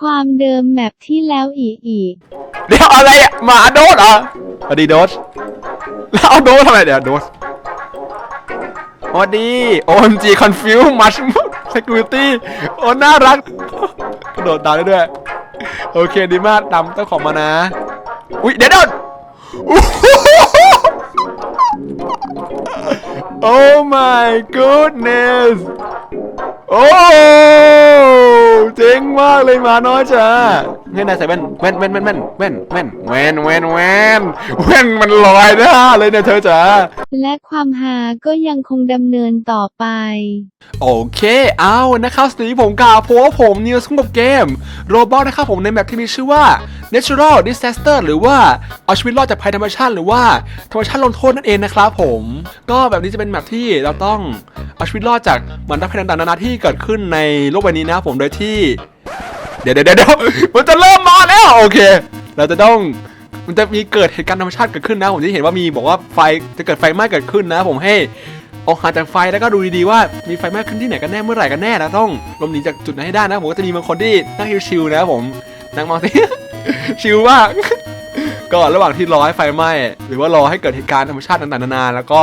ความเดิมแมปที่แล้วอีกอีก เดี๋ยวอะไรอะหมาโดสเหรอสวัสดีโดสแล้วเอาโดสทำไมเดี๋ยวโดสสวัสดี OMG confuse much security โอ้น่ารักกระโดดตามได้ด้วย โอเคดีมากตามเจ้าของมานะ อุ๊ยเดี๋ยวโดน Oh my goodness โอ้เจ๋งมากเลยหมาน้อยจ้าเฮ้ยนายใส่แว่นแว่นแว่นแว่นแว่นแว่นแว่นแว่นแว่นแว่นแว่นมันลอยหน้าเลยเนี่ยเธอจ๋าและความฮาก็ยังคงดำเนินต่อไป โอเคเอานะครับสวัสดีผมกาเพราะว่าผมนิวส์กับเกมโรบอทนะครับผมในแมปที่มีชื่อว่า Natural Disaster หรือว่าเอาชีวิตรอดจากภัยธรรมชาติหรือว่าธรรมชาติลงโทษนั่นเองนะครับผม ก็แบบนี้จะเป็นแมปที่เราต้องเอาชีวิตรอดจากเหมือนภัยต่างๆนานาที่เกิดขึ้นในโลกใบนี้นะผมโดยที่ เดี๋ยวเดี๋ยวเดี๋ยวมันจะเริ่มมาแล้วโอเค เราจะต้องมันจะมีเกิดเหตุการณ์ธรรมชาติเกิดขึ้นนะ ผมจะเห็นว่ามีบอกว่าไฟจะเกิดไฟไหม้เกิดขึ้นนะ ผมให้ออกห่างจากไฟแล้วก็ดูดีๆว่ามีไฟไหม้ขึ้นที่ไหนกันแน่เมื่อไหร่กันแน่นะต้องหลบหนีจากจุดนั้นให้ได้นะผมก็จะมีบางคนที่นั่งชิวๆนะผมนั่งมองสิชิวมาก ก็ระหว่างที่รอให้ไฟไหม้หรือว่ารอให้เกิดเหตุการณ์ธรรมชาติต่างๆนานาแล้วก็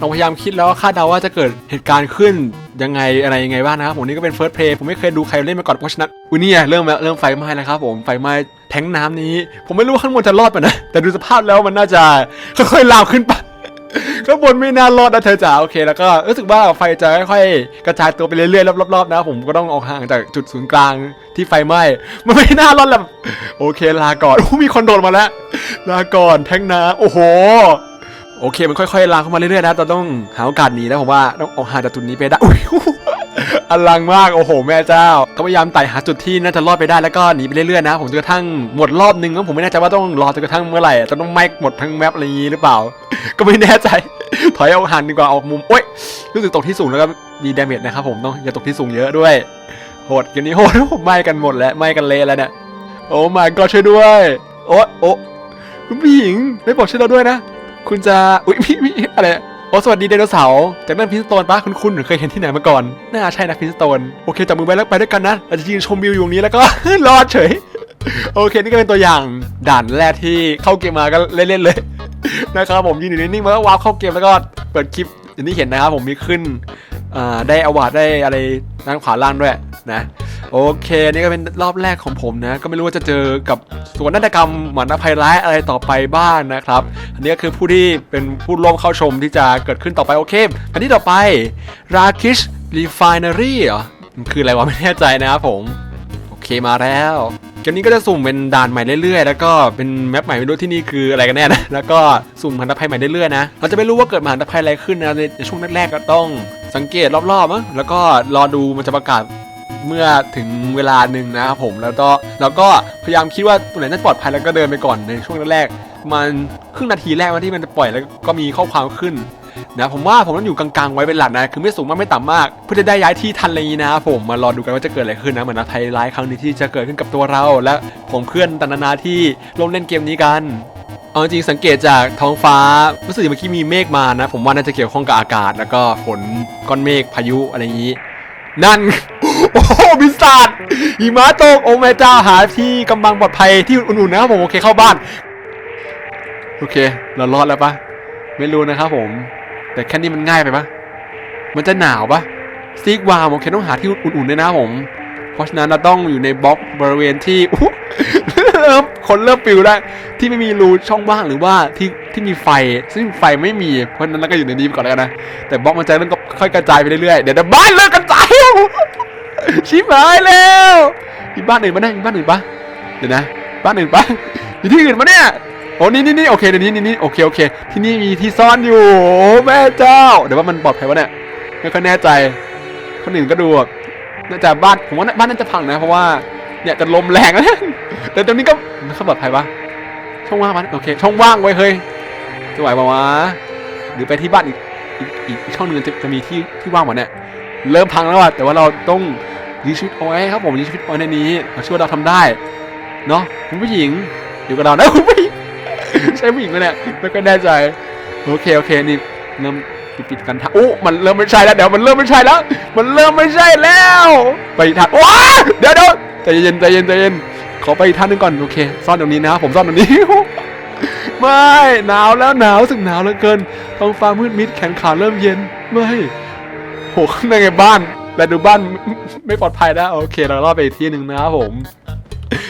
ลองพยายามคิดแล้วคาดเดาว่าจะเกิดเหตุการณ์ขึ้นยังไงอะไรยังไงบ้างนะครับผมนี่ก็เป็นเฟิร์สเพลย์ผมไม่เคยดูใครเล่นมาก่อนเพราะฉะนั้นอุ้ยเนี่ยเริ่มเริ่มไฟไหม้แล้วครับผมไฟไหม้แทงน้ำนี้ ผมไม่รู้ว่าข้างบนจะรอดป่ะนะแต่ดูสภาพแล้วมันน่าจะค่อยๆลามขึ้นไป ข้างบนไม่น่ารอดนะเธอจ๋าโอเคแล้วก็รู้สึกว่าไฟจะค่อยๆกระจายตัวไปเรื่อยๆรอบๆนะผมก็ต้องออกห่างจากจุดศูนย์กลางที่ไฟไหม้มันไม่น่ารอดแล้วโอเคลาก่อนโอ้มีคนโดดมาแล้ว ลาก่อนแท้งน้ำโอ้โหโอเคมันค่อยๆลามเข้ามาเรื่อยๆนะเราต้องหาโอกาสหนีนะผมว่าต้องออกห่างจากจุดนี้ไปได้ อลังมาก โอ้โห แม่เจ้าก็พยายามไต่หาจุดที่น่าจะรอดไปได้แล้วก็หนีไปเรื่อยๆนะ ผมจนกระทั่งหมดรอบนึงแล้วผมไม่แน่ใจว่าต้องรอจนกระทั่งเมื่อไหร่จะต้องไหม้หมดทั้งแมปอะไรอย่างนี้หรือเปล่า ก็ไม่แน่ใจ ถอยออกห่างดีกว่าออกมุมโอ๊ยรู้สึกตกที่สูงแล้วก็มีดาเมจนะครับผมต้องอย่าตกที่สูงเยอะด้วยโหดเกมนี้โหดผมไหม้กันหมดแล้วไหม้กันเละแล้วเนี่ยโอ้ my god ช่วยด้วย โอ๊โอ้คุณผู้หญิงได้บอกช่วยเราด้วยนะ คุณจะอุ๊ยมีมีอะไร โอ้สวัสดีไดโนเสาร์จากนั่นพินสโตนปะคุณคุณเคยเห็นที่ไหนมาก่อนน่าใช่นะพินสโตนโอเคจับมือไว้แล้วไปด้วยกันนะเราจะยืนชมวิวอยู่ตรงนี้แล้วก็ รอดเฉย โอเคนี่ก็เป็นตัวอย่างด่านแรกที่เข้าเกมมาก็เล่นๆเลยนะครับผมยืนอยู่นิ่งๆมาก็วาร์ปเข้าเกมแล้วก็เปิดคลิปอย่างที่เห็นนะครับผมมีขึ้นได้อวาดได้อะไรด้านขวาล่างด้วยนะ โอเคนี่ก็เป็นรอบแรกของผมนะ ก็ไม่รู้ว่าจะเจอกับส่วนนาฏกรรมหมันภัยร้ายอะไรต่อไปบ้างนะครับ อันนี้ก็คือผู้ที่เป็นผู้ร่วมเข้าชมที่จะเกิดขึ้นต่อไปโอเค อันที่ต่อไป Rakish Refinery เหรอมันคืออะไรวะไม่แน่ใจนะครับผม โอเคมาแล้วเกมนี้ก็จะสุ่มเป็นด่านใหม่เรื่อยๆ แล้วก็เป็นแมปใหม่ไม่รู้ที่นี่คืออะไรกันแน่นะ แล้วก็สุ่มมหันตภัยใหม่เรื่อยๆนะ เราจะไม่รู้ว่าเกิดมหันตภัยอะไรขึ้นนะในในช่วงแรกๆก็ต้องสังเกตรอบๆมั้งแล้วก็รอดูมันจะประกาศ เมื่อถึงเวลาหนึ่งนะครับผมแล้วก็แล้วก็พยายามคิดว่าตัวไหนน่าจะปลอดภัยแล้วก็เดินไปก่อนในช่วงแรกๆมันครึ่งนาทีแรกวันที่มันจะปล่อยแล้วก็มีข้อความขึ้นนะผมว่าผมต้องอยู่กลางๆไว้เป็นหลักนะคือไม่สูงมากไม่ต่ำมาก เพื่อจะได้ย้ายที่ทันอะไรอย่างนี้นะครับผมมารอดูกันว่าจะเกิดอะไรขึ้นนะเหมือนนักไทยร้ายครั้งนี้ที่จะเกิดขึ้นกับตัวเรา และผมเพื่อนตนานาที่ลงเล่นเกมนี้กันเอาจริงสังเกตจากท้องฟ้ารู้สึกเมื่อกี้มีเมฆมานะ ผมว่าน่าจะเกี่ยวข้องกับอากาศ แล้วก็ฝนก้อนเมฆพายุอะไรอย่างนี้ นั่น โอ้บิสาดหิมะตกโอ้แม่เจ้าหาที่กำบังปลอดภัยที่อุ่นๆนะครับผมโอเคเข้าบ้าน โอเค เรารอดแล้วปะไม่รู้นะครับผม แต่แค่นี้มันง่ายไปปะมันจะหนาวปะซีกวามโอเคต้องหาที่อุ่นๆด้วยนะผม เพราะฉะนั้นเราต้องอยู่ในบล็อกบริเวณที่เริ่มคนเริ่มปิวแล้วที่ไม่มีรูช่องว่างหรือว่าที่ที่มีไฟ ซึ่งไฟไม่มีเพราะฉะนั้นเราก็อยู่ในนี้ไปก่อนแล้วกันนะแต่บล็อกมันจะเริ่มก็ค่อยกระจายไปเรื่อยๆเดี๋ยวเดี๋ยวบ้านเริ่มกระจาย แล้วชิบหายแล้วมีบ้านอื่นปะเนี่ยมีบ้านอื่นปะเดี๋ยวนะ บ้านอื่นปะมีที่อื่นปะเนี่ยโอ้นี่นี่นี่โอเคเดี๋ยวนี้นี่นี่โอเคโอเค ที่นี่มีที่ซ่อนอยู่โอ้แม่เจ้า เดี๋ยวว่ามันปลอดภัยวะเนี่ยไม่ค่อยแน่ใจคนอื่นก็ดูแบบน่าจะบ้านผมว่าบ้านน่าจะพังนะ เพราะว่าเนี่ยจะลมแรงนะแต่ตรงนี้ก็มันก็ปลอดภัยปะช่องว่างมันโอเค ช่องว่างไว้เฮ้ยจะไหวปะวะหรือไปที่บ้านอีกอีกอีกอีกช่องหนึงจะจะมีที่ที่ว่างหมดเนี่ย เริ่มพังแล้วอะแต่ว่าเราต้องยื้อชีวิตเอาไว้ครับผมยื้อชีวิตเอาไว้ในนี้เราเชื่อว่าเราทำได้เนาะคุณผู้หญิงอยู่กับเรานะคุณผู้หญิงใช่ผู้หญิงไหมเนี่ยไม่ก็แน่ใจโอเคโอเคนี่เริ่มปิดปิดกันทางโอ้มันเริ่มไม่ใช่แล้วเดี๋ยวมันเริ่มไม่ใช่แล้ว มันเริ่มไม่ใช่แล้ว ไปทางว้าเดี๋ยวเดี๋ยวใจเย็นใจเย็นใจเย็นขอไปอีกท่านหนึงก่อนโอเค ซ่อนตรงนี้นะผมซ่อนตรงนี้ไม่หนาวแล้วหนาวสึกหนาวเหลือเกินท้องฟ้ามืดมิดแขนขาเริ่มเย็นไม่ โหข้างในบ้าน แต่ดูบ้านไม่ปลอดภัยนะ โอเค เรารอดไปอีกที่หนึ่งนะครับผม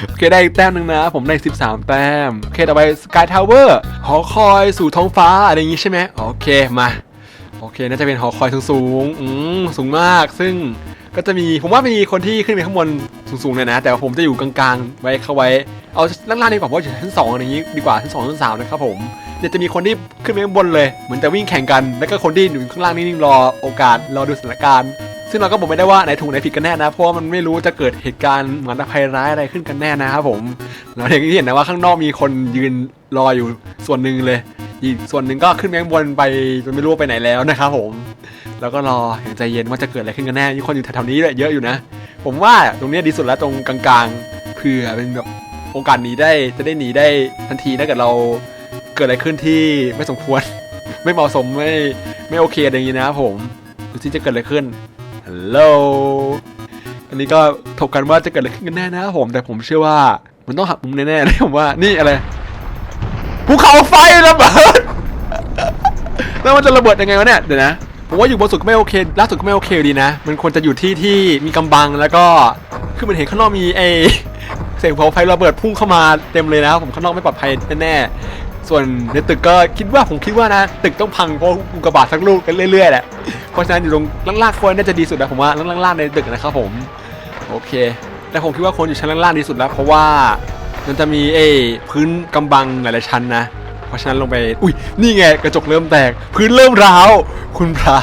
โอเคได้อีกแต้มหนึ่งนะ ผมได้ 13 แต้ม โอเคต่อไปสกายทาวเวอร์หอคอยสู่ท้องฟ้าอะไรอย่างงี้ใช่ไหมโอเคมา โอเค น่าจะเป็นหอคอยสูงๆอืมสูงมาก ซึ่งก็จะมีผมว่ามีคนที่ขึ้นไปข้างบนสูงๆเลยนะ แต่ว่าผมจะอยู่กลางๆ ไว้เข้าไว้ เอาล่างๆดีกว่าเพราะว่าอยู่ชั้นสองอะไรอย่างงี้ดีกว่าชั้นสองชั้นสามนะครับผม เดี๋ยวจะมีคนที่ขึ้นไปข้างบนเลย เหมือนจะวิ่งแข่งกัน แล้วก็คนที่อยู่ข้างล่างนิ่งรอโอกาสรอดูสถานการณ์ซึ่งเราก็บอกไม่ได้ว่าไหนถูกไหนผิดกันแน่นะ เพราะว่ามันไม่รู้จะเกิดเหตุการณ์เหมือนภัยร้ายอะไรขึ้นกันแน่นะครับผมเราอย่างที่เห็นนะว่าข้างนอกมีคนยืนรออยู่ส่วนหนึ่งเลย อีกส่วนหนึ่งก็ขึ้นไปข้างบนไปจนไม่รู้ไปไหนแล้วนะครับผมแล้วก็รออย่างใจเย็นว่าจะเกิดอะไรขึ้นกันแน่มีคนอยู่แถวๆนี้ด้วยเยอะอยู่นะ ผมว่าตรงนี้ดีสุดแล้วตรงกลางๆเผื่อเป็นแบบโอกาสหนีได้จะได้หนีได้ทันทีถ้าเกิดเรา กิดอะไรขึ้นที่ไม่สมควร ไม่เหมาะสมไม่ไม่โอเคอะไรอย่างนี้นะครับผมดูที่จะเกิดอะไรขึ้นฮัลโหลอันนี้ก็ถกกันว่าจะเกิดอะไรขึ้นกันแน่นะครับผม แต่ผมเชื่อว่ามันต้องหักมุมแน่ๆเลยผมว่านี่อะไรภูเขาไฟระเบิดแล้วมันจะระเบิดยังไงวะเนี่ยเดี๋ยวนะผมว่าอยู่บนสุดก็ไม่โอเคล่าสุดก็ไม่โอเคดีนะ มันควรจะอยู่ที่ที่มีกำบังแล้วก็คือมันเห็นข้างนอกมีไอเสียงเผาไฟระเบิดพุ่งเข้ามาเต็มเลยนะผมข้างนอกไม่ปลอดภัยแน่ๆ ส่วนในตึกก็คิดว่าผมคิดว่านะ ตึกต้องพังเพราะอุกกาบาตทั้งลูกกันเรื่อยๆแหละเพราะฉะนั้นอยู่ตรงล่างๆควรน่าจะดีสุดนะผมว่าล่างๆในตึกนะครับผมโอเค แต่ผมคิดว่าควรอยู่ชั้นล่างๆดีสุดแล้ว เพราะว่ามันจะมีไอ้พื้นกำบังหลายๆชั้นนะเพราะฉะนั้นลงไปอุ้ยนี่ไงกระจกเริ่มแตก พื้นเริ่มร้าว คุณพระ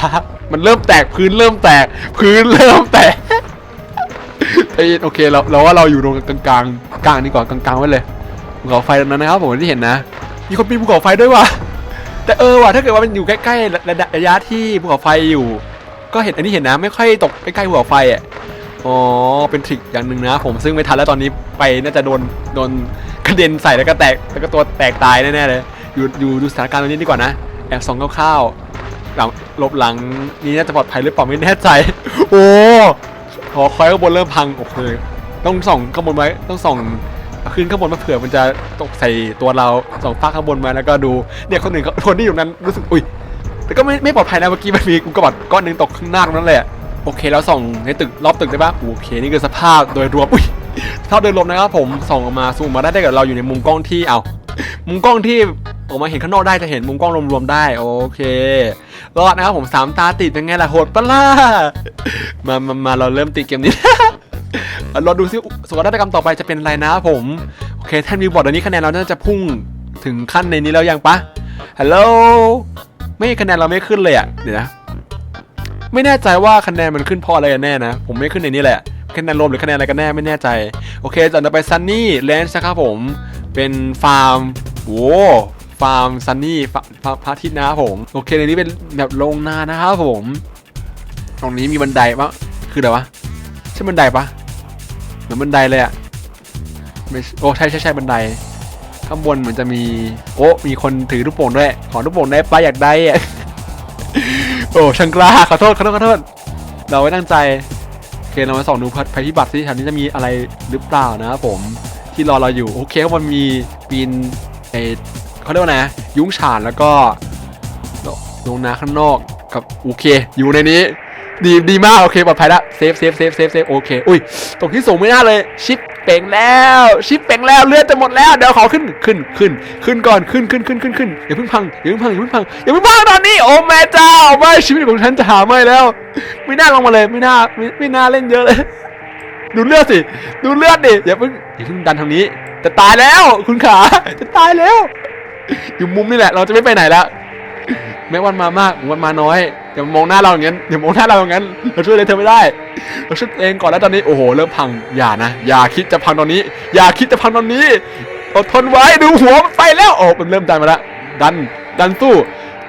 มันเริ่มแตกพื้นเริ่มแตก พื้นเริ่มแตกเอ้โอเคเราเราว่าเราอยู่ตรงกลางกลางกลางนี่ก่อนกลางๆไว้เลยเขาไฟตรงนั้นนะครับผมที่เห็นนะ มีคนปีนภูเขาไฟด้วยว่ะ แต่เออว่ะถ้าเกิดว่ามันอยู่ใกล้ๆระดับระยะที่ภูเขาไฟอยู่ ก็เห็นอันนี้เห็นนะไม่ค่อยตกใกล้ๆภูเขาไฟอะอ๋อเป็นทริคอย่างหนึ่งนะ ผมซึ่งไม่ทันแล้วตอนนี้ไปน่าจะโดนโดนกระเด็นใส่แล้วก็แตกแล้วก็ตัวแตกตายแน่ๆเลย อยู่อยู่ดูสถานการณ์ตรงนี้ดีกว่านะแอบส่องคร่าวๆหลังหลบหลังนี่น่าจะปลอดภัยหรือเปล่าไม่แน่ใจ โอ้หอคอยข้างบนเริ่มพังโอเคต้องส่องข้างบนไว้ต้องส่อง ขึ้นข้างบนมาเผื่อมันจะตกใส่ตัวเราสองฟ้าข้างบนมาแล้วก็ดูเนี่ยคนหนึ่งเขาคนที่อยู่นั้นรู้สึกอุ้ยแต่ก็ไม่ไม่ปลอดภัยนะเมื่อกี้มันมีกุกระบาดก้อนหนึ่งตกข้างหน้าตรงนั้นเละโอเคแล้วส่องในตึกรอบตึกได้ปะโอเคนี่คือสภาพโดยรวมอุ้ยเท่าโดยรวมนะครับผมส่องออกมาซูมมาได้ถ้าเกิดเราอยู่ในมุมกล้องที่เอามุมกล้องที่ออกมาเห็นข้างนอกได้จะเห็นมุมกล้องรวมๆได้โอเครอดนะครับผมสามตาติดเป็นไงล่ะโหดปะล่ะมามามาเราเริ่มตีเกมนี้ เอาเราดูซิสวัสดิกรรมต่อไปจะเป็นอะไรนะผม โอเคท่านวิวบอร์ดอันนี้คะแนนเราน่าจะพุ่งถึงขั้นในนี้แล้วยังปะฮัลโหลไม่คะแนนเราไม่ขึ้นเลยอะเดี๋ยวนะไม่แน่ใจว่าคะแนนมันขึ้นเพราะอะไรกันแน่นะ ผมไม่ขึ้นในนี้แหละคะแนนรวมหรือคะแนนอะไรกันแน่ไม่แน่ใจ โอเคจากต่อไปซันนี่แลนด์นะครับผมเป็นฟาร์มโว้ฟาร์มซันนี่ฟาร์มพระอาทิตย์นะครับผม โอเคในนี้เป็นแบบโรงนานะครับผม ตรงนี้มีบันไดปะคืออะไรวะใช่บันไดปะ เหมือนบันไดเลยอะไม่โอ้ใช่ใช่ใช่บันได ข้างบนเหมือนจะมี โอ้มีคนถือลูกโป่งด้วย ขอลูกโป่งได้ปะอยากได้อะโอ้ช่างกล้าขอโทษขอโทษขอโทษ เราไม่ตั้งใจโอเคเรามาส่องดูภัยพิบัติที่แถวนี้จะมีอะไรหรือเปล่านะครับผมที่รอเราอยู่โอเคมันมีปีนเอเขาเรียกว่าไงยุ้งฉานแล้วก็ลงนาข้างนอกกับโอเค อยู่ในนี้ ดีดีมากโอเคปลอดภัยและเซฟเซฟเซฟเซฟเซฟโอเคอุ้ยตกที่สูงไม่น่าเลยชิปเป่งแล้วชิปเป่งแล้วเลือดจะหมดแล้วเดี๋ยวขอขึ้นขึ้นขึ้นขึ้นก่อนขึ้นขึ้นขึ้นขึ้นขึ้นอย่าเพิ่งพังอย่าเพิ่งพังอย่าเพิ่งพังอย่าเพิ่งพังตอนนี้โอ้แม่เจ้าไม่ชีวิตของฉันจะหาไม่แล้ว ไม่น่าลงมาเลยไม่น่าไม่ไม่น่าเล่นเยอะเลย ดูเลือดสิดูเลือดดิอย่าเพิ่งอย่าเพิ่งดันทางนี้จะตายแล้วคุณขาจะตายแล้วอยู่มุมนี่แหละ เราจะไม่ไปไหนแล้ว แม้วันมามากวันมาน้อยอย่ามองหน้าเราอย่างนั้นอย่ามองหน้าเราอย่างนั้นเราช่วยอะไรเธอไม่ได้เราช่วยเองก่อนแล้วตอนนี้โอ้โหเริ่มพังอย่านะอย่าคิดจะพังตอนนี้ อย่าคิดจะพังตอนนี้อดทนไว้ดูหัวมันไปแล้วโอ้มันเริ่มดันมาแล้วดันดันสู้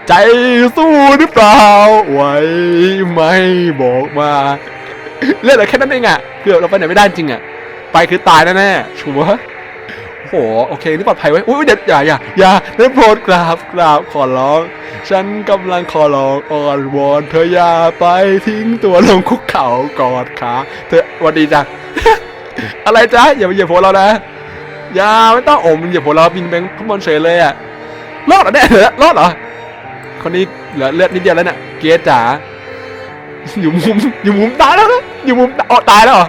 ใจสู้หรือเปล่าไว้ไหม่บอกมาเล่นเหลือแค่นั้นเองอะเกือบเราไปไหนไม่ได้จริงอะไปคือตายแน่ๆชัวร์ โอ้โหโอเคนี่ปลอดภัยไว้อุ้ยเดี๋ยวอย่าอย่าอย่าได้โปรดกราบกราบขอร้อง ฉันกำลังขอร้องอ่อนวอนเธออย่าไปทิ้งตัวลงคุกเข่ากอดขาเธอวันดีจ้ะอะไรจ๊ะอย่ามาเหยียบหัวเรานะอย่าไม่ต้องโอ้มเหยียบหัวเราบินไปข้างบนเฉยเลยอะรอดเหรอเนี่ยเหรอรอดเหรอคนนี้เหลือเลือดนิดเดียวแล้วเนี่ยเกสจ๋าอยู่มุมอยู่มุมตายแล้วนะอยู่มุมอ๋อตายแล้วเหรอ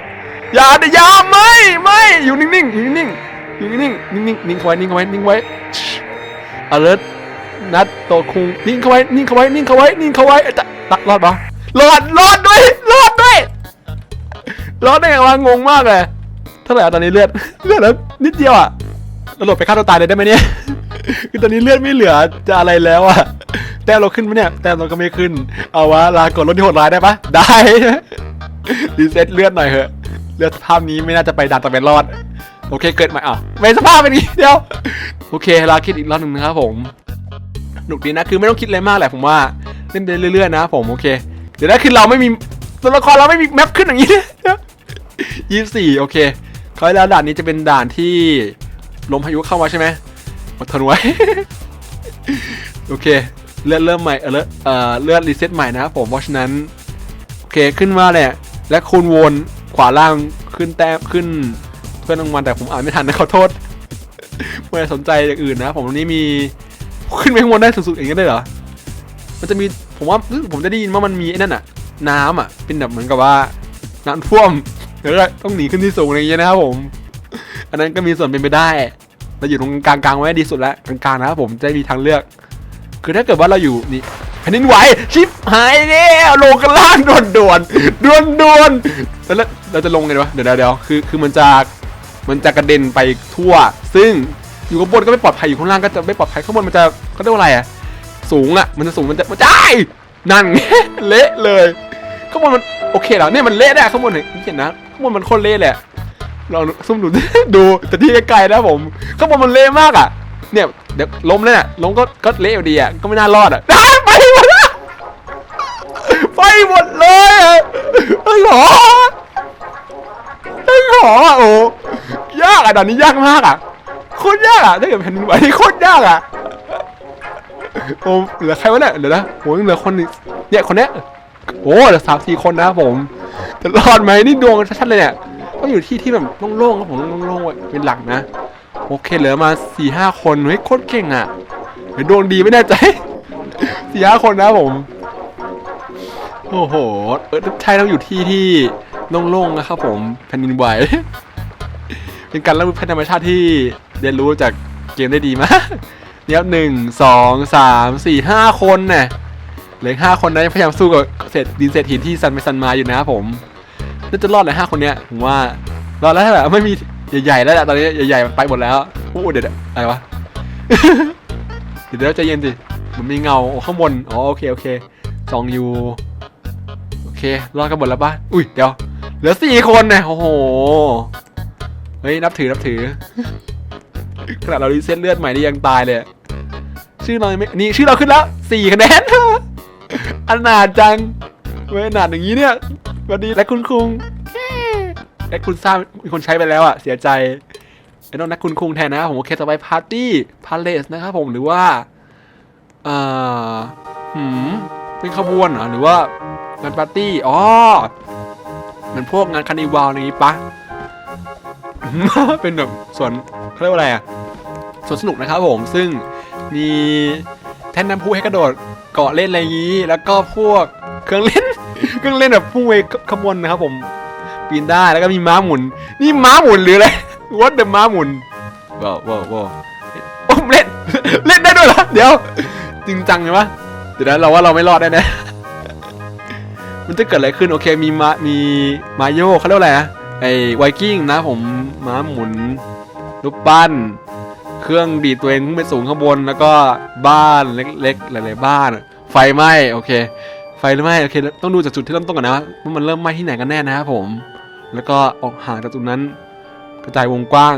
อย่าดิอย่าไม่ไม่อยู่นิ่งๆอยู่นิ่งๆ อยู่นิ่งๆนิ่งๆนิ่งเข้าไว้นิ่งเข้าไว้นิ่งไว้ alert นัดโตคุงนิ่งเข้าไว้นิ่งเข้าไว้นิ่งเข้าไว้นิ่งเข้าไว้จะตักรอดปะรอดรอดด้วยรอดด้วยรอดได้ไงวะงงมากเลยเท่าไหร่ตอนนี้เลือดเลือดแล้วนิดเดียวอะเราหลบไปฆ่าตัวตายเลยได้ไหมเนี่ยคือตอนนี้เลือดไม่เหลือจะอะไรแล้วอะแต้มเราขึ้นไหมเนี่ยแต้มเราก็ไม่ขึ้น เอาวะลากดรถที่โหดร้ายได้ปะได้รีเซ็ตเลือดหน่อยเหอะเลือดภาพนี้ไม่น่าจะไปด่านต่อไปรอด โอเคเกิดใหม่อะไม่สภาพเป็นงนี้เดียวโอเคลาคิดอีกรอบหนึ่งนะครับผมหนุกดีนะคือไม่ต้องคิดอะไรมากแหละผมว่าเล่นไปเรื่อยๆนะผมโอเค เดี๋ยวนะคือเราไม่มีตัวละครเราไม่มีแมปขึ้นอย่างนี้ยี่สี่โอเคเขาให้แล้วด่านนี้จะเป็นด่านที่ลมพายุเข้ามาใช่ไหมอดทนไว้โอเคเลือดเริ่มใหม่เออเลือดเอ่อเลือดรีเซ็ตใหม่นะครับผมเพราะฉะนั้นโอเคขึ้นมาเนี่ยและคูณวนขวาล่างขึ้นแต้มขึ้น เพื่อนรางวัลแต่ผมอ่านไม่ทันนะขอโทษไม่ได้สนใจอย่างอื่นนะผมตรงนี้มีขึ้นไปข้างบนได้สุดๆอย่างนี้ได้เหรอ มันจะมีผมว่าผมจะได้ยินว่ามันมีไอ้นั่นอะน้ำอะเป็นแบบเหมือนกับว่าน้ำท่วมแล้วก็ต้องหนีขึ้นที่สูงอะไรอย่างเงี้ยนะครับผม อันนั้นก็มีส่วนเป็นไปได้เราอยู่ตรงกลางๆไว้ดีสุดแล้วกลางๆนะครับผมจะมีทางเลือก คือถ้าเกิดว่าเราอยู่นี่แผ่นดินไหวชิปหายแล้วลงกันล่างด่วนด่วนด่วนด่วนๆแล้วเราจะลงไงวะเดี๋ยวเดี๋ยวเดี๋ยวคือคือมันจะ มันจะกระเด็นไปทั่ว ซึ่งอยู่ข้างบนก็ไม่ปลอดภัยอยู่ข้างล่างก็จะไม่ปลอดภัยข้างบนมันจะเขาเรียกว่าอะไรอะสูงอะมันจะสูงมันจะมันจะอ้ายนั่นไงเละเลยข้างบนมันโอเคแล้วเนี่ยมันเละได้ข้างบนเนี่ยเห็นนะข้างบนมันโคตรเละเลยอะเราซุ่มดูดูแต่ที่ไกลๆนะผมข้างบนมันเละมากอะเนี่ยเดี๋ยวล้มเลยน่ะล้มก็ก็เละอยู่ดีอะก็ไม่น่ารอดอะไปหมดไปหมดเลยอะไอ้หรอ ไอ้หรอโอ้ยากอะตอนนี้ยากมากอะโคตรยากอะถ้าเกิดแผ่นดินไหวนี่โคตรยากอะโอ้เหลือใครวะเนี่ยเดี๋ยวนะโอ้ยเหลือคนเนี่ยคนเนี้ยโอ้เหลือสามสี่คนนะครับผมจะรอดไหมนี่ดวงชัดๆเลยเนี่ยต้องอยู่ที่ที่แบบโล่งๆครับผมโล่งๆเป็นหลักนะ โอเคเหลือมาสี่ห้าคนเฮ้ยโคตรเก่งอะเฮ้ยดวงดีไม่แน่ใจสี่ห้าคนนะผม โอ้โหเออใช่ต้องอยู่ที่ที่ โล่งๆนะครับผมแผ่นดินไหว เป็นการรับรู้ภัยธรรมชาติที่เรียนรู้จากเกมได้ดีมากเนี่ยหนึ่งสองสามสี่ห้าคนน่ะเหลือห้าคนนะพยายามสู้กับเศษดินเศษหินที่ซันไปซันมาอยู่นะครับผมน่าจะรอดเลยห้าคนเนี้ยผมว่ารอดแล้วถ้าแบบไม่มีใหญ่ๆแล้วแหละตอนนี้ใหญ่ๆมันไปหมดแล้วอู้เดี๋ยวอะไรวะเดี๋ยวใจเย็นสิมันมีเงาข้างบนอ๋อโอเคโอเคจองยูโอเครอดกันหมดแล้วปะอุ้ยเดี๋ยว เหลือสี่คนเนี่ยโอ้โห เฮ้ย นับถือ นับถือ ขนาดเรารีเซ็ตเลือดใหม่นี่ยังตายเลย ชื่อเรายังไม่ นี่ชื่อเราขึ้นแล้วสี่คะแนนอันนาดจัง เว้ยอนาดอย่างนี้เนี่ยสวัสดีและคุณคุงและคุณทราบมีคนใช้ไปแล้วอะ เสียใจไอ้น้องนักคุณคุงแทนนะครับผมโอเคต่อไปพาร์ตี้พาเลสนะครับผมหรือว่าเอ่อหืมเป็นขบวนเหรอหรือว่า งานปาร์ตี้ อ๋อ เหมือนพวกงานคาร์นิวัลอะไรอย่างงี้ปะ เป็นแบบส่วนเขาเรียกว่าอะไรอะสวนสนุกนะครับผมซึ่งมีแท่นน้ำพุให้กระโดดเกาะเล่นอะไรอย่างนี้ แล้วก็พวกเครื่องเล่น เครื่องเล่นแบบพุ่งไปขบวนนะครับผมปีนได้แล้วก็มีม้าหมุน นี่ม้าหมุนหรืออะไร What the ม้าหมุนว้าวว้าวว้าวโอ้เล่นเล่นได้ด้วยเหรอเดี๋ยว จริงจังเลยวะเดี๋ยวนะเราว่าเราไม่รอดแน่ๆ มันจะเกิดอะไรขึ้นโอเคมีมามีมาโยเขาเรียกว่าอะไรนะไอ้ไวกิ้งนะผมม้าหมุนรูปปั้น เครื่องดีตัวเองขึ้นไปสูงข้างบนแล้วก็บ้านเล็กๆหลายๆบ้าน ไฟไหม้โอเค ไฟไหม้โอเค ต้องดูจากจุดที่เริ่มต้นก่อนนะว่ามันเริ่มไหม้ที่ไหนกันแน่นะครับผม แล้วก็ออกห่างจากจุดนั้น กระจายวงกว้าง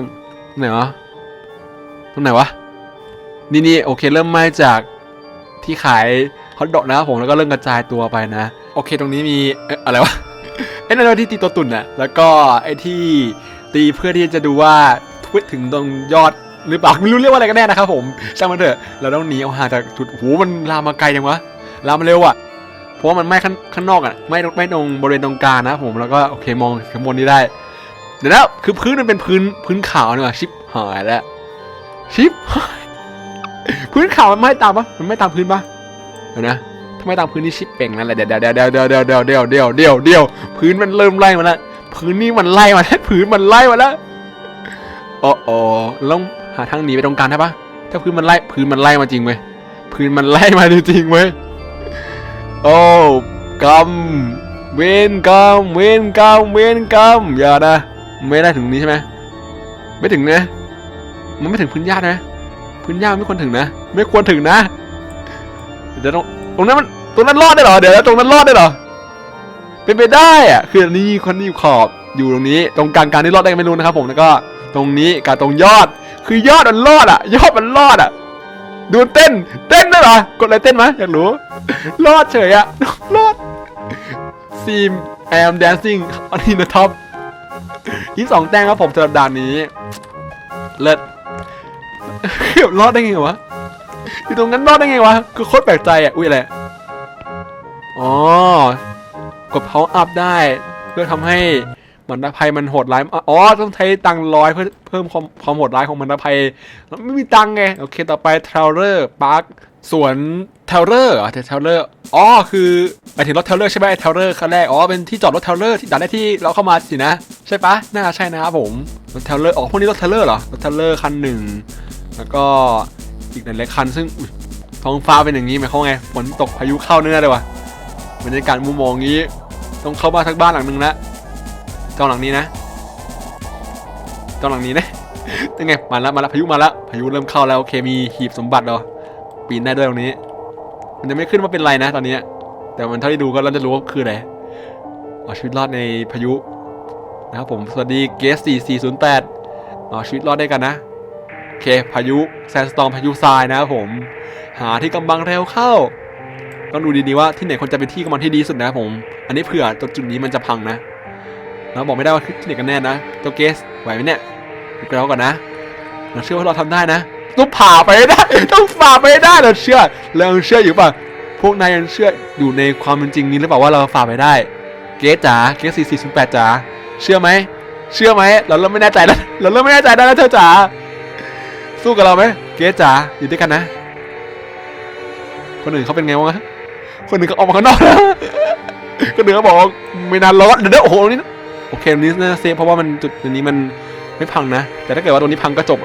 ตรงไหนวะตรงไหนวะนี่นี่โอเค เริ่มไหม้จากที่ขายฮอตดอกนะครับผมแล้วก็เริ่มกระจายตัวไปนะ โอเคตรงนี้มีเอ๊ะอะไรวะไอ้นั่นว่าที่ตีตัวตุ่นน่ะแล้วก็ไอ้ที่ตีเพื่อที่จะดูว่าทวิตถึงตรงยอดหรือเปล่าไม่รู้เรียกว่าอะไรกันแน่นะครับผมช่างมันเถอะเราต้องหนีเอาห่างจากจุดโหมันลามมาไกลจังวะลามมาเร็วอะเพราะว่ามันไม้ข้างข้างนอกอะไม่ไม่ตรงบริเวณตรงกลางนะผมแล้วก็โอเคมองข้างบนนี้ได้เดี๋ยวนะคือพื้นมันเป็นพื้นพื้นขาวนี่หว่าชิปหายแล้วชิปพื้นขาวมันไม่ตามปะมันไม่ตามพื้นปะเดี๋ยวนะ ถ้าไม่ตามพื้นนี่ชิปเป่งนั่นแหละเดี๋ยวเดี๋ยวเดี๋ยวเดี๋ยวเดี๋ยวเดี๋ยวเดี๋ยวเดี๋ยวเดี๋ยวเดี๋ยวพื้นมันเริ่มไล่มาแล้วพื้นนี่มันไล่มาแล้วพื้นมันไล่มาแล้วโอ้โอ้ต้องหาทางหนีไปตรงกลางได้ปะถ้าพื้นมันไล่พื้นมันไล่มาจริงเว้ยพื้นมันไล่มาจริงเว้ยโอ้กำเวนกำเวนกำเวนกำอย่านะไม่ได้ถึงนี้ใช่ไหมไม่ถึงนะ มันไม่ถึงพื้นหญ้านะ พื้นหญ้าไม่ควรถึงนะ ไม่ควรถึงนะเดี๋ยวตรง ตรงนั้นมันตรงนั้นรอดได้เหรอเดี๋ยวนะตรงนั้นรอดได้เหรอเป็นไปได้อะคือนี่คนนี้อยู่ขอบอยู่ตรงนี้ ตรงกลางกลางนี่รอดได้ไม่รู้นะครับ ผมแล้วก็ตรงนี้กับตรงยอด คือยอดมันรอดอะ ยอดมันรอดอะ ดูเต้น เต้นได้เหรอกดอะไรเต้นไหมอยากรู้รอดเฉยอะรอดซีม I am dancing on in the top ยี่สองแต้มครับผมสำหรับด่านนี้ เลิศเกือบรอดได้ไงวะ อยู่ตรงนั้นรอดได้ไงวะ คือโคตรแปลกใจอะ อุ้ยอะไร อ๋อ กด power up ได้ เพื่อทำให้มันดาภัยมันโหดร้าย อ๋อ ต้องใช้ตังร้อยเพื่อเพิ่มความความโหดร้ายของมันดาภัยแล้วไม่มีตังไง โอเค ต่อไป t r a v e l e r Park สวน t r a v e l e r อะ t r a v e l e r อ๋อ คือหมายถึงรถ t r a v e l e r ใช่ไหม t r a v e l e r คันแรก อ๋อ เป็นที่จอดรถ t r a v e l e r ที่ด่านแรกที่เราเข้ามาสินะ ใช่ปะน่าใช่นะครับผม รถ t r a v e l e r อ๋อ พวกนี้รถ t r a v e l e r เหรอ รถ t r a v e l e r คันหนึ่ง แล้วก็ อีกหลายๆคัน ซึ่งท้องฟ้าเป็นอย่างนี้หมายความไงฝนตกพายุเข้าเนื้อเลยวะบรรยากาศมุมมองงี้ ต้องเข้าบ้านทักบ้านหลังหนึ่งละเจ้าหลังนี้นะเจ้าหลังนี้นะยังไงมาแล้วมาแล้วพายุมาแล้วพายุเริ่มเข้าแล้วโอเคมีหีบสมบัติเหรอปีนได้ด้วยตรงนี้ มันจะไม่ขึ้นว่าเป็นไรนะ ตอนนี้ แต่มันเท่าที่ดูก็เราจะรู้ว่าคืออะไรเอาชีวิตรอดในพายุนะครับผมสวัสดีเกส4408เอาชีวิตรอดได้กันนะ เค พายุแซนสตอมพายุทรายนะครับผม หาที่กำบังเร็วเข้า ต้องดูดีๆว่าที่ไหนควรจะเป็นที่กำบังที่ดีสุดนะครับผม อันนี้เผื่อตรงจุดนี้มันจะพังนะเราบอกไม่ได้ว่าที่ไหนกันแน่นะเจ้าเกสไหวไหมเนี่ยดูกันเราก่อนนะเราเชื่อว่าเราทำได้นะต้องผ่าไปได้ต้องฝ่าไปได้เราเชื่อเรายังเชื่ออยู่ป่ะพวกนายยังเชื่ออยู่ในความเป็นจริงนี้หรือเปล่าว่าเราฝ่าไปได้ เกสจ๋าเกส4 4 0 8จ๋าเชื่อไหมเชื่อไหมเราเริ่มไม่แน่ใจแล้วเราเริ่มไม่แน่ใจได้แล้วนะเธอจ๋า สู้กับเราไหมเกสจ๋าอยู่ด้วยกันนะ คนอื่นเขาเป็นไงวะคนอื่นเขาออกมาข้างนอกแล้วคนอื่นเขาบอกไม่นานรอดเดี๋ยวเดี๋ยวโอ้โหนี่โอเคอันนี้น่าเซฟเพราะว่ามันจุดอันนี้มันไม่พังนะ แต่ถ้าเกิดว่าตรงนี้พังก็จบ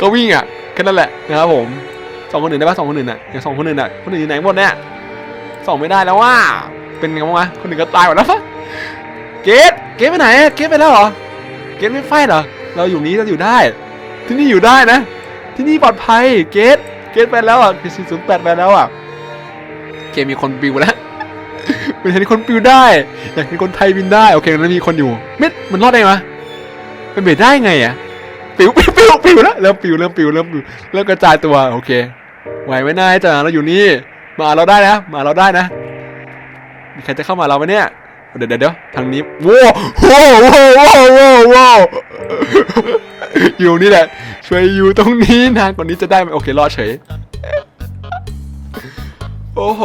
ก็วิ่งอะแค่นั้นแหละนะครับผมสองคนอื่นได้ปะสองคนอื่นอะอย่างสองคนอื่นอะคนอื่นอยู่ไหนหมดเนี่ยสองไม่ได้แล้วว่าเป็นไงบ้างวะคนอื่นก็ตายหมดแล้วปะเกตเกตไปไหนเกตไปแล้วเหรอเกตไม่ไฟเหรอเราอยู่นี้เราอยู่ได้ ที่นี่อยู่ได้นะ ที่นี่ปลอดภัย เกต เกตไปแล้วอะพีซีศูนย์แปดไปแล้วอะ เกมมีคนปิวแล้วเป็นเห็นคนปิวได้ อยากเห็นคนไทยบินได้ โอเคแล้วมีคนอยู่เม็ดมันรอดได้ไหมเป็นเบ็ดได้ไงอะ ปิวปิวปิวปิวแล้วเริ่มปิวเริ่มปิวเริ่มปิวเริ่มกระจายตัว โอเค ไหวไหมนายจ้าเราอยู่นี่ มาเราได้นะ มาเราได้นะ มีใครจะเข้ามาเราไหมเนี่ยเดี๋ยวเดี๋ยวทางนี้โว้โว้โว้โว้โว้โว้ อยู่นี่แหละ ช่วยอยู่ตรงนี้นานกว่านี้จะได้ไหมโอเครอดเฉย โอ้โห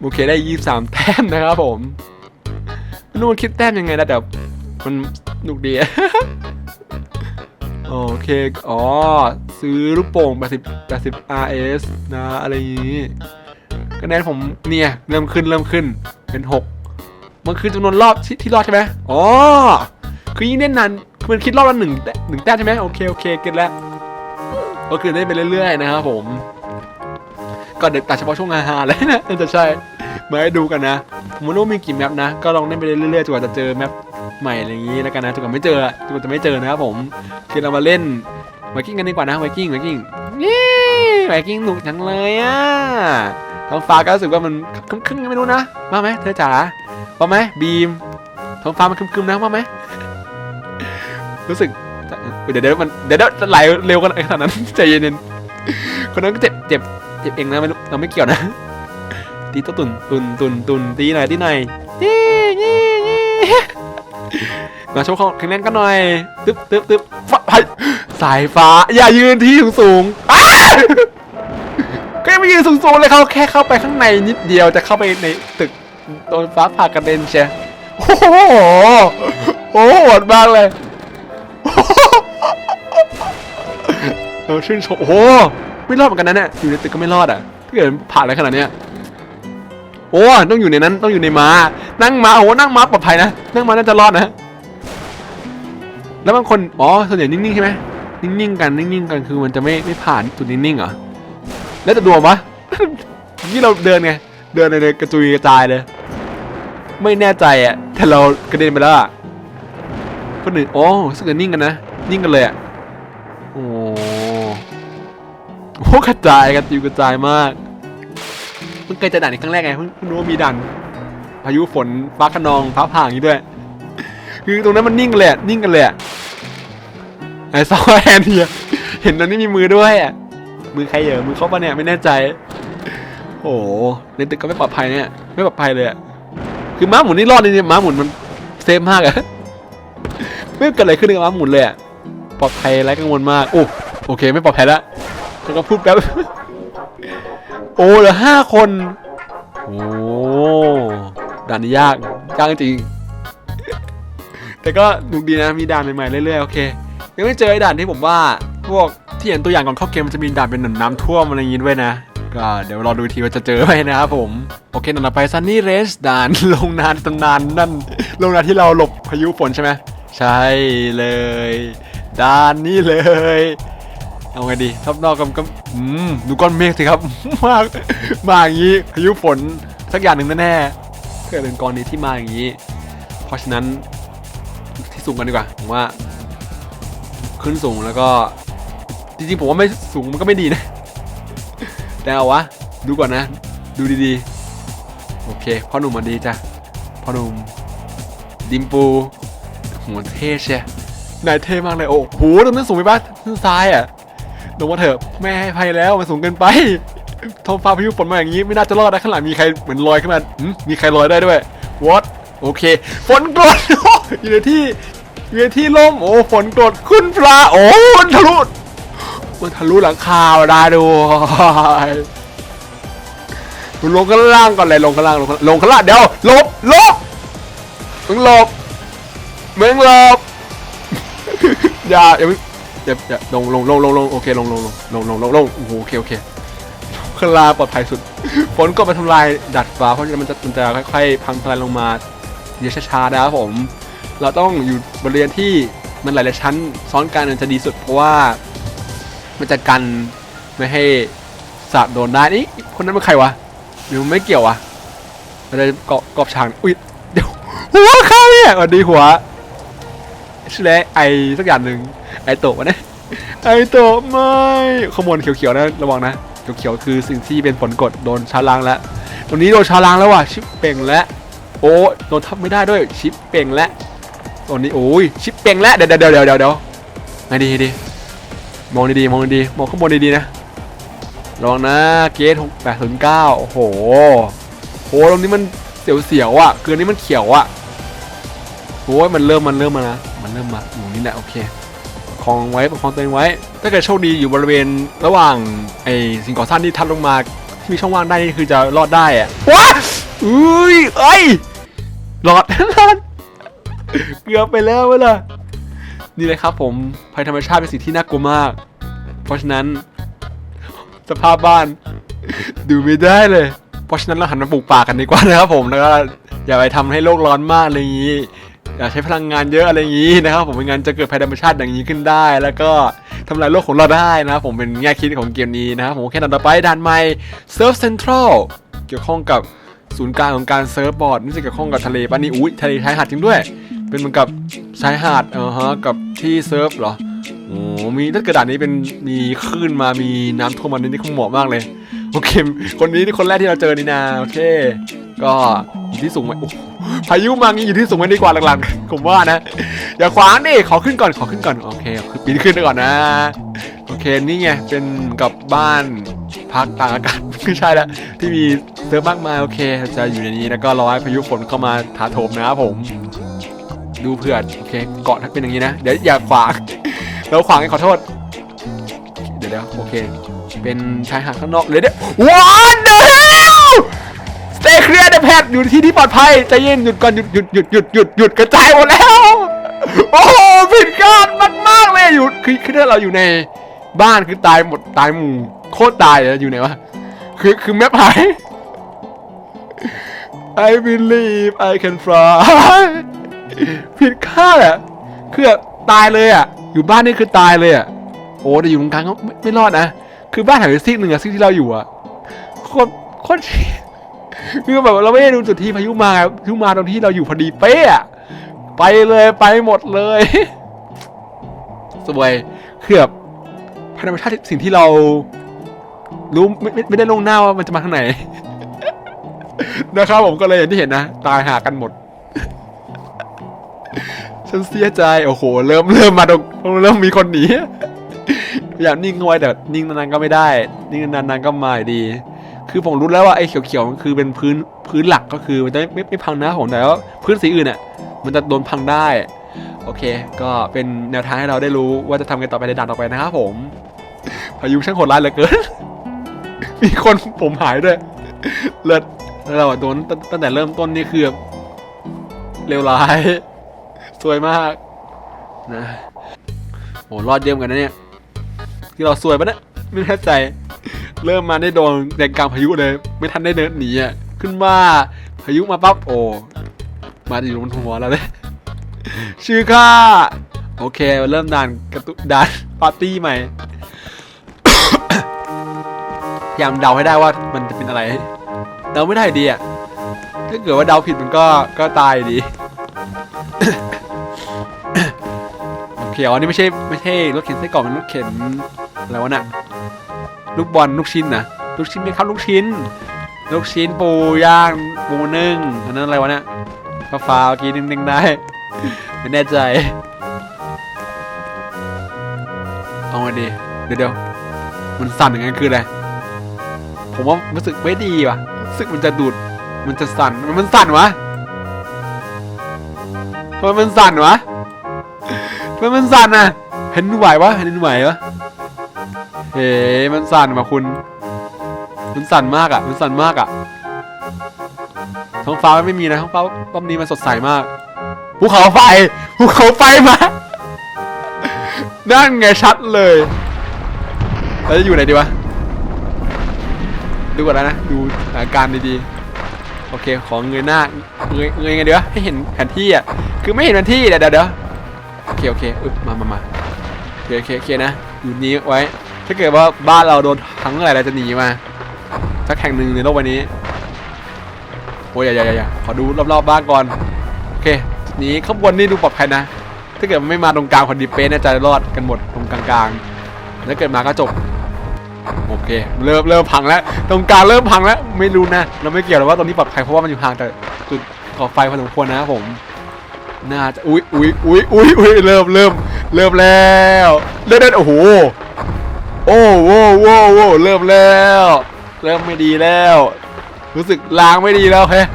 โอเคได้ยี่สามแต้มนะครับผมไม่รู้มันคิดแต้มยังไงนะแต่มันสนุกดีโอเค อ๋อ ซื้อลูกโป่ง80 80 RS นะ อะไรอย่างนี้คะแนนผมเนี่ย เริ่มขึ้นเริ่มขึ้นเป็น 6 มันคือจำนวนรอบที่ที่รอดใช่ไหมอ๋อ คือยิ่งเล่นนานมันคิดรอบละหนึ่งหนึ่งแต้มใช่ไหมโอเคโอเคเก็ตแล้ว ก็คือได้ไปเรื่อยๆนะครับผม ก็เด็ดตัดเฉพาะช่วงฮาๆเลยนะน่าจะใช่มาให้ดูกันนะผมไม่รู้มีกี่แมปนะ ก็ลองเล่นไปเรื่อยๆจนกว่าจะเจอแมปใหม่อะไรอย่างนี้แล้วกันนะจนกว่าไม่เจอจนกว่าจะไม่เจอนะครับผมคือเรามาเล่นไวกิ้งกันดีกว่านะไวกิ้งไวกิ้งนี่ไวกิ้งหนุกจังเลยอะท้องฟ้าก็รู้สึกว่ามันคึ้มๆไม่รู้นะว่าไหมเธอจ๋าว่าไหมบีมท้องฟ้ามันคึ้มๆนะว่าไหม รู้สึกเดี๋ยวเดี๋ยวมันเดี๋ยวเดี๋ยวจะไหลเร็วกันขนาดนั้นใจเย็นๆคนนั้นก็เจ็บเจ็บเจ็บเองนะไม่รู้เราไม่เกี่ยวนะตีตัวตุนตุนตุนตุนตีหน่อยตีหน่อยยี่ยี่ยี่มาโชว์ของแข็งแรงกันหน่อยตึ๊บตึ๊บตึ๊บฟ้าไปสายฟ้าอย่ายืนที่สูงสูงๆอ้าก็ยังไม่ยืนสูงสูงๆเลยเขาแค่เข้าไปข้างในนิดเดียวจะเข้าไปในตึกโดนฟ้าผ่ากระเด็นเชียโอ้โหโอ้โหดมากเลย เออชื่นชมโอ้โหไม่รอดเหมือนกันนะเนี่ยอยู่ในตึกก็ไม่รอดอะถ้าเกิดผ่านอะไรขนาดเนี้ยโอ้ต้องอยู่ในนั้นต้องอยู่ในม้า นั่งม้าโอ้โหนั่งม้าปลอดภัยนะนั่งม้าน่าจะรอดนะแล้วบางคนอ๋อส่วนใหญ่นิ่งๆใช่ไหมนิ่งๆกันนิ่งๆกันคือมันจะไม่ไม่ผ่านจุดนิ่งๆเหรอแล้วจะดวงปะนี่เราเดินไงเดินในกระจุยกระจายเลย ไม่แน่ใจอะแต่เรากระเด็นไปแล้วอะคนอื่นโอ้รู้สึกนิ่งกันนะนิ่งกันเลยอะ โหกระจายกระจุยกระจายมากเพิ่งเคยเจะด่านในครั้งแรกไงเพิ่งเพิ่งรู้ว่ามีด่านพายุฝนฟ้าขนองฟ้าผ่าอย่างนี้ด้วย คือตรงนั้นมันนิ่งกันเลยอะนิ่งกันเลยอะไอ้ซอแอนเนี่ยเห็นตอนนี้มีมือด้วยอะมือใครเหรอมือเขาปะเนี่ยไม่แน่ใจโอ้โหในตึกก็ไม่ปลอดภัยเนี่ยไม่ปลอดภัยเลยอะคือม้าหมุนนี่รอดเลยเนี่ยม้าหมุนมันเซฟมากอะไม่เกิดอะไรขึ้นกับม้าหมุนเลยอะปลอดภัยไร้กังวลมากโอ้โอเค ไม่ปลอดภัยแล้ว เขาก็พูดแป๊บ โอ้เหลือห้าคน โอ้ด่านนี้ยากยากจริง แต่ก็หนุกดีนะ มีด่านใหม่ๆเรื่อยๆ โอเค ยังไม่เจอไอ้ด่านที่ผมว่า พวกที่เห็นตัวอย่างก่อนเข้าเกมมันจะมีด่านเป็นน้ำท่วมอะไรอย่างงี้ด้วยนะ ก็เดี๋ยวรอดูทีว่าจะเจอไหมนะครับผม โอเคด่านต่อไปซันนี่เรสด่านลงนานตำนานนั่น ลงนานที่เราหลบพายุฝนใช่ไหมใช่เลย ด่านนี้เลย เอาไงดีทับนอกกับกับอืมดูก้อนเมฆสิครับมากมาอย่างนี้พายุฝนสักอย่างหนึ่งแน่ๆเกิดเป็นกรณีที่มาอย่างนี้ เพราะฉะนั้นที่สูงกันดีกว่าผมว่า ขึ้นสูงแล้วก็ จริงๆผมว่าไม่สูงมันก็ไม่ดีนะ แต่เอาวะ ดูก่อนนะ ดูดีๆ โอเคพ่อหนุ่มมาดีจ้ะพ่อหนุ่มดิมปูหัวเท่เชียนายเท่มากเลยโอ้โหตรงนั้นสูงไปปะทางซ้ายอะ ลงมาเถอะแม่ให้ภัยแล้วมันสูงเกินไปท้องฟ้าพายุฝนมาอย่างนี้ไม่น่าจะรอดนะข้างหลังมีใครเหมือนลอยขึ้นมามีใครลอยได้ด้วย what โอเค ฝนกรดอยู่ในที่อยู่ในที่ล่มโอ้ฝนกรดขึ้นปลาโอ้มันทะลุมันทะลุหลังคาได้ด้วยลงข้างล่างก่อนเลยลงข้างล่างลงข้างลงข้างล่างเดี๋ยวหลบหลบมึงหลบมึงหลบอย่าอย่า มึงอย่าอย่าลงลงลงลงลงโอเคลงลงลงลงลงลงลงโอ้โหโอเคโอเคข้างล่าปลอดภัยสุด ฝนก็มาทำลายดัดฟ้าเพราะฉะนั้นมันจะมันจะค่อยๆพังทลายลงมาเดี๋ยวช้าๆนะครับผม เราต้องอยู่บริเวณที่มันหลายๆชั้น ซ้อนกันจะดีสุดเพราะว่า มันจะกันไม่ให้สาดโดนได้นี่คนนั้นเป็นใครวะหรือมันไม่เกี่ยววะอะไรเกาะกอบฉากอุ้ยเดี๋ยวหัวใครเนี่ยสวัสดีหัวชื่ออะไรไอสักอย่างหนึ่ง ไอโตะวะเนี่ยไอโตะไม่ขางบวนเขียวๆนะระวังนะเขียวๆคือสิ่งที่เป็นผลกดโดนชาล้างแล้วตรงนี้โดนชาล้างแล้วว่ะชิปเป่งแล้วโอ้โดนทับไม่ได้ด้วยชิปเป่งและตอนนี้โอ้ยชิปเป่งและเดี๋ยวเดี๋ยวเดี๋ยวเดี๋ยวเดี๋ยวไงดีดีมองดีๆมองดีๆมองข้างบนดีๆนะระวังนะเกตหกแปดศูนย์เก้าโอ้โหโหตรงนี้มันเสียวๆอะเกินนี้มันเขียวอะโอ้ยมันเริ่มมันเริ่มมานะมันเริ่มมาอยู่นี่แหละโอเค องไว้ประคองตัวเองไว้ ถ้าเกิดโชคดีอยู่บริเวณระหว่างไอ้สิ่งก่อสร้างที่ทับลงมาที่มีช่องว่างได้นี่คือจะรอดได้อะว้าอุ้ยเอ้ยหลอดหลอดเกือบไปแล้วเวล่ะนี่เลยครับผมภัยธรรมชาติเป็นสิ่งที่น่ากลัวมาก เพราะฉะนั้น สภาพบ้าน ดูไม่ได้เลย เพราะฉะนั้นเราหันมาปลูกป่ากันดีกว่านะครับผมแล้วก็อย่าไปทำให้โลกร้อนมากอะไรอย่างนี้ อย่าใช้พลังงานเยอะอะไรอย่างนี้นะครับผมไม่งั้นจะเกิดภัยธรรมชาติอย่างนี้ขึ้นได้ แล้วก็ทำลายโลกของเราได้นะครับผมเป็นแง่คิดของเกมนี้นะครับผมโอเคด่านต่อไปด่านใหม่ Surf Central เกี่ยวข้องกับศูนย์กลางของการเซิร์ฟบอร์ดนี่จะเกี่ยวข้องกับทะเลปะนี่อุ้ยทะเลชายหาดจริงด้วย เป็นเหมือนกับชายหาดเออฮะกับที่เซิร์ฟเหรอโอ้มีถ้าเกิดด่านนี้เป็นมีคลื่นมามีน้ำท่วมมานี่นี่คงเหมาะมากเลยโอเคคนนี้ที่คนแรกที่เราเจอนี่นาโอเค ก็อยู่ที่สูงไหมโอ้โห พายุมางี้อยู่ที่สูงไว้ดีกว่าหลังๆผมว่านะ อย่าขวางดิขอขึ้นก่อนขอขึ้นก่อนโอเคคือปีนขึ้นไปก่อนนะโอเคนี่ไงเป็นกับบ้านพักต่างอากาศไม่ใช่ละที่มีเซิร์ฟมากมายโอเคจะอยู่ในนี้แล้วก็รอให้พายุฝนเข้ามาถาโถมนะครับผมดูเผื่อโอเคเกาะถ้าเป็นอย่างนี้นะ เดี๋ยวอย่าขวางเราขวางขอโทษ เดี๋ยวเดี๋ยวโอเค เป็นชายหาดข้างนอกเลยเดี๋ยว What the hell Stay clear the pad อยู่ที่ที่ปลอดภัยใจเย็นหยุดก่อนหยุดหยุดหยุดหยุดหยุดหยุดกระจายหมดแล้ว โอ้โหผิดคาดมากๆเลยอยู่คือคือถ้าเราอยู่ในบ้านคือตายหมดตายหมู่โคตรตายเลยอยู่ไหนวะคือคือแมปหาย I believe I can fly ผิดคาดอะคือตายเลยอะ อยู่บ้านนี่คือตายเลยอะโอ้แต่อยู่ตรงกลางก็ไม่ไม่รอดนะคือบ้านหายไปซีกหนึ่งอะซีกที่เราอยู่อะโคตรโคตร คือแบบเราไม่ได้ดูจุดที่พายุมาพายุมาตรงที่เราอยู่พอดีเป๊ะอะไปเลยไปหมดเลยสวยคือแบบธรรมชาติสิ่งที่เรารู้ไม่ไม่ไม่ได้ลวงหน้าว่ามันจะมาทางไหน นะครับผมก็เลยอย่างที่เห็นนะ ตายหากันหมด ฉันเสียใจ โอ้โห เริ่มเริ่มมาตรงเริ่มมีคนหนีพยายามนิ่งเอาไว้แต่นิ่งนานๆก็ไม่ได้ นิ่งนานๆก็มาอยู่ดี คือผมรู้แล้วว่าไอ้เขียวๆมันคือเป็นพื้นพื้นหลักก็คือมันจะไม่ไม่ไม่พังนะผมแต่ว่าพื้นสีอื่นอะมันจะโดนพังได้โอเค ก็เป็นแนวทางให้เราได้รู้ว่าจะทำกันต่อไปในด่านต่อไปนะครับผม พายุช่างโหดร้ายเหลือเกิน มีคนผมหายด้วย เลิศแล้วเราโดนตั้งตั้งแต่เริ่มต้นนี่คือเลวร้าย สวยมากนะโหรอดเยี่ยมกันนะเนี่ย ที่เราซวยปะเนี่ยไม่แน่ใจ เริ่มมาได้โดนแรงกลางพายุเลย ไม่ทันได้เดินหนีอะขึ้นมาพายุมาปั๊บโอ้มาอยู่บนหัวเราเลย ชื่อข้าโอเค เริ่มด่านกระตุด่านปาร์ตี้ใหม่พยายามเดาให้ได้ว่ามันจะเป็นอะไรเดาไม่ได้ดีอะถ้าเกิดว่าเดาผิดมันก็ก็ตายดีโอเคอ๋อนี่ไม่ใช่ไม่ใช่รถเข็นไส้กรอกมันรถเข็นอะไรวะน่ะ ลูกบอลลูกชิ้นนะลูกชิ้นไหมครับลูกชิ้น ลูกชิ้นปูย่างปูนึ่งอันนั้นอะไรวะเนี่ยฟ้าฟ้าเมื่อกี้นิ่งๆได้ไม่แน่ใจเอาไงดีเดี๋ยวเดี๋ยวมันสั่นอย่างนั้นคืออะไรผมว่ารู้สึกไม่ดีว่ะรู้สึกมันจะดูดมันจะสั่นมันมันสั่นวะทำไมมันสั่นวะทำไมมันสั่นอะเห็นไหววะเห็นไหววะ เฮ้มันสั่นว่ะคุณ มันสั่นมากอะ มันสั่นมากอะ ท้องฟ้ามันไม่มีนะท้องฟ้ารอบนี้มันสดใสมาก ภูเขาไฟ ภูเขาไฟมา นั่นไงชัดเลยเราจะอยู่ไหนดีวะ ดูก่อนแล้วนะ ดูสถานการณ์ดีๆ โอเค ของเงยหน้า เงยเงยไงดีวะให้เห็นแผนที่อะ คือไม่เห็นแผนที่เดี๋ยวเดี๋ยวเดี๋ยวโอเคโอเคอึบมามามาโอเคโอเคโอเคนะ อยู่นี้ไว้ ถ้าเกิดว่าบ้านเราโดนทั้งอะไรเราจะหนีมาสักแห่งหนึ่งในโลกใบนี้โอ้ยอย่าอย่าอย่าขอดูรอบๆบ้านก่อนโอเคนี้ข้างบนนี่ดูปลอดภัยนะ ถ้าเกิดมันไม่มาตรงกลางพอดีเป๊ะน่าจะรอดกันหมดตรงกลางๆถ้าเกิดมาก็จบโอเค เริ่มเริ่มพังแล้ว ตรงกลางเริ่มพังแล้ว ไม่รู้นะ เราไม่เกี่ยวหรอกว่าตรงนี้ปลอดภัยเพราะว่ามันอยู่ห่างจากจุดก่อไฟพอสมควรนะผมน่าจะอุ้ยอุ้ยอุ้ยอุ้ยอุ้ยเริ่มเริ่มเริ่มแล้วเริ่มเริ่มโอ้โห โอ้โหโว้โว้เริ่มแล้ว เริ่มไม่ดีแล้ว รู้สึกล้างไม่ดีแล้วเฮ้ย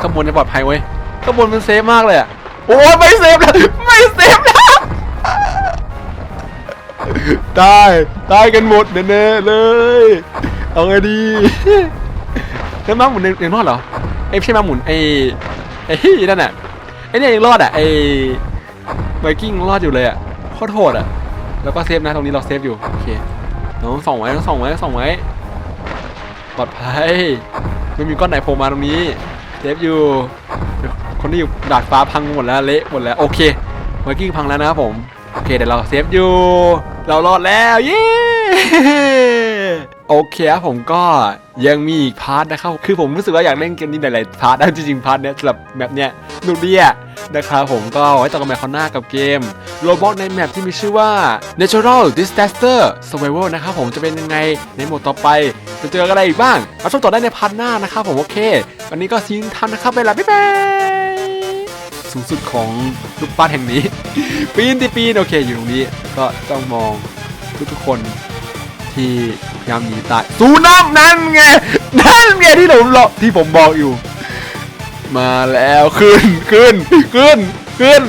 ข้างบนจะปลอดภัยเว้ยข้างบนมันเซฟมากเลยอะโอ้ยไม่เซฟแล้วไม่เซฟแล้วตายตายกันหมดแน่ๆเลย เอาไงดีเฮ้ยมาหมุนยังรอดเหรอไอ้ยไม่ใช่มาหมุนไอ้ไอ้นั่นน่ะไอ้เนี่ยยังรอดอะไอ้ไวกิ้งรอดอยู่เลยอะโคตรโหดอะ แล้วก็เซฟนะตรงนี้เราเซฟอยู่โอเคน้องส่องไว้น้องส่องไว้ส่องไว้ปลอดภัยไม่มีก้อนไหนโผล่มาตรงนี้เซฟอยู่ คนที่อยู่ดาดฟ้าพังหมดแล้วเละหมดแล้วโอเคไวกิ้งพังแล้วนะครับผมโอเคเดี๋ยวเราเซฟอยู่ เรารอดแล้วเย้โอเคครับผมก็ยังมีอีกพาร์ทนะครับคือผมรู้สึกว่าอยากเล่นเกมนี้หลายๆพาร์ทนะจริงๆพาร์ทเนี้ยสำหรับแบบเนี้ยสนุกดีอะ นะครับผมก็ไว้ต่อกันใหม่คราวหน้ากับเกมโรบอทในแมปที่มีชื่อว่า Natural Disaster Survival นะครับผมจะเป็นยังไงในโหมดต่อไป จะเจออะไรอีกบ้างรับชมต่อได้ในพาร์ทหน้านะครับผมโอเค วันนี้ก็ทิ้งทำนะครับเวลาบ๊ายบายสูงสุดของลูกปั้นแห่งนี้ ปีนที่ปีนโอเคอยู่ตรงนี้ก็ต้องมองทุกๆคนที่พยายามหนีตายสูน้ำนั่นไงนั่นไงที่ผมรอที่ผมบอกอยู่ มาแล้วขึ้นขึ้นขึ้นขึ้น